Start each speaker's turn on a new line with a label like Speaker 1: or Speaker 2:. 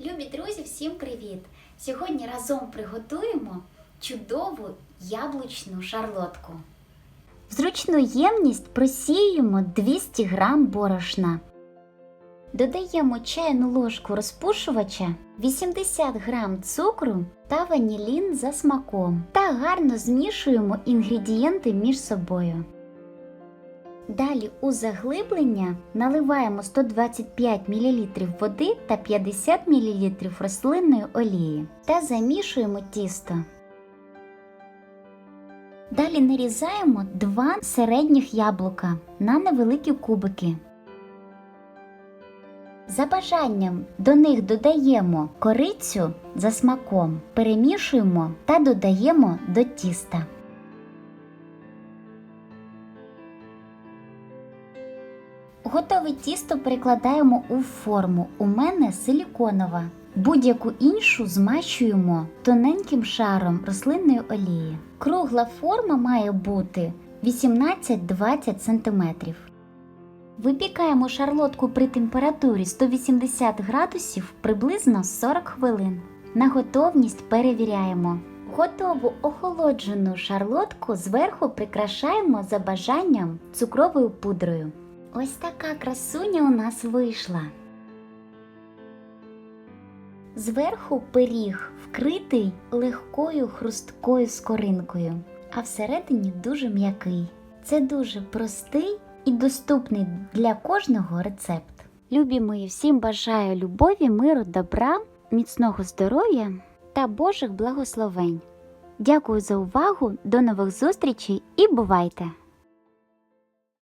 Speaker 1: Любі друзі, всім привіт! Сьогодні разом приготуємо чудову яблучну шарлотку. В зручну ємність просіюємо 200 г борошна. Додаємо чайну ложку розпушувача, 80 г цукру та ванілін за смаком та гарно змішуємо інгредієнти між собою. Далі у заглиблення наливаємо 125 мл води та 50 мл рослинної олії та замішуємо тісто. Далі нарізаємо два середніх яблука на невеликі кубики. За бажанням до них додаємо корицю за смаком, перемішуємо та додаємо до тіста. Готове тісто перекладаємо у форму. У мене силіконова. Будь-яку іншу змащуємо тоненьким шаром рослинної олії. Кругла форма має бути 18-20 см. Випікаємо шарлотку при температурі 180 градусів приблизно 40 хвилин. На готовність перевіряємо. Готову охолоджену шарлотку зверху прикрашаємо за бажанням цукровою пудрою. Ось така красуня у нас вийшла. Зверху пиріг вкритий легкою хрусткою скоринкою, а всередині дуже м'який. Це дуже простий і доступний для кожного рецепт. Любі мої, всім бажаю любові, миру, добра, міцного здоров'я та Божих благословень. Дякую за увагу, до нових зустрічей і бувайте!